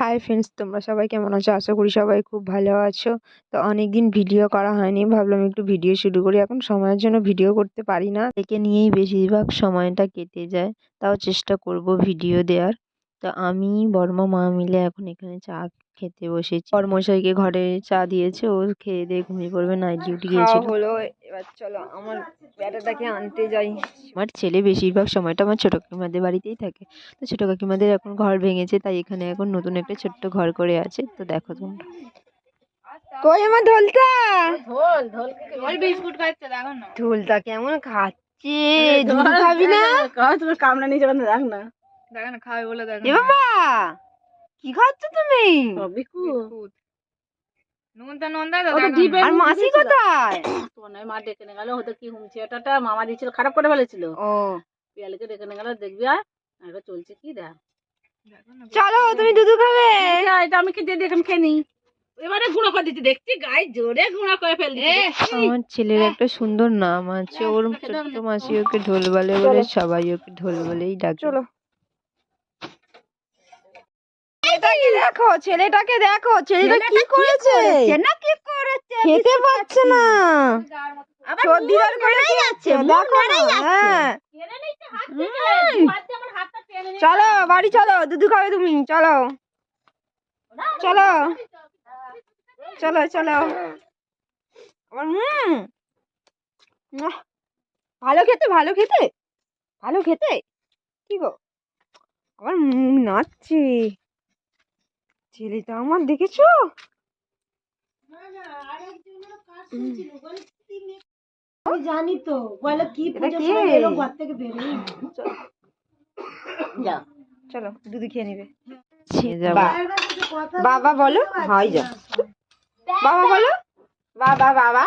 Hi friends তোমরা সবাই কেমন আছো? আশা করি সবাই খুব ভালো আছো। তো অনেক দিন ভিডিও করা হয়নি, ভাবলাম একটু ভিডিও শুরু করি। এখন সময়ের জন্য ভিডিও করতে পারি না। একে নিয়েই বেশিরভাগ সময়টা কেটে যায়, তাও চেষ্টা করব ভিডিও দেওয়ার। তো আমি, বর্মা, মা মিলে এখন এখানে চা খেতে বসেছি। কর্মশাইকে ঘরে চা দিয়েছে ও খেয়ে দিয়ে ঘুমিয়ে পড়বে নাইট ডিউটি গিয়েছিল। হলো এবার চলো আমার ব্যাটাটাকে আনতে যাই। আমার ছেলে বেশিরভাগ সময়টা আমার ছোটো কাকিমাদের বাড়িতেই থাকে। তো ছোটো কাকিমাদের এখন ঘর ভেঙেছে তাই এখানে এখন নতুন একটা ছোট্ট ঘর করে আছে। তো দেখো তোমরা। কই আমার ঢোলটা? ঢোল ঢোল ঢোল বিস্কুট খাচ্ছে দেখো না। ঢোলটা কেমন খাচ্ছে? দুধ খাবি না? কামড়া নিয়ে যাবেন দেখ না দেখো না। খাবে বলে দেখো এ বাবা! কি খাচ্ছ তুমি? বিস্কুট। নুনটা নুন দাও তো ওটা দেখো ডিপে- না। আর মাসি কোথায়? তোমার নয় মা ডেকে নিয়ে গেল হয়তো কি হুমছে এটা মামা দিয়েছিল খারাপ করে ফেলেছিল। ও। পিয়ালিকে ডেকে নিয়ে গেল দেখবি আর এটা চলছে কি দেখ। চলো তুমি দুধু খাবে। এটা এটা আমি খেতে দিয়ে আমি খেয়ে নিই? এবারে গুঁড়ো করে দিচ্ছি দেখছি গায়ে জোরে গুঁড়ো করে ফেল আমার ছেলের একটা সুন্দর নাম আছে ওর ছোট্ট মাসি ওকে ঢোল বলে বলে সবাই ওকে ঢোল বলেই ডাকে। চলো ছেলেটাকে দেখো ছেলেটাকে দেখো ছেলেটা কি করেছে? না কি করেছে? খেতে পাচ্ছে না। সর্দি বার করেছে দেখো না হ্যাঁ। চলো বাড়ি চলো দুধু খাবে তুমি চলো। চলো। চলো। চলো হুম। ভালো খেতে ভালো খেতে ভালো খেতে। কি গো? আমার মুখ নাচছে। ছেলেটা আমার দেখেছ আমি জানি তো বলে কি ঘর থেকে বেরিয়ে যা চলো দুধ খেয়ে নিবে বাবা বলো হাই যা বাবা বলো বাবা বাবা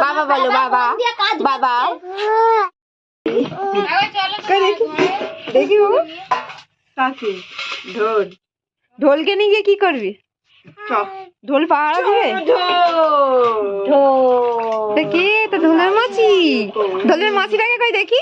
বাবা বলো বাবা বাবা দেখি বাবু কাকে ঢোল ঢোলকে নিয়ে গিয়ে কি করবি? ঢোল পাহারা দিবে দেখি তো তা ঢোলের মাছি। ঢোলের মাছিটাকে কই দেখি?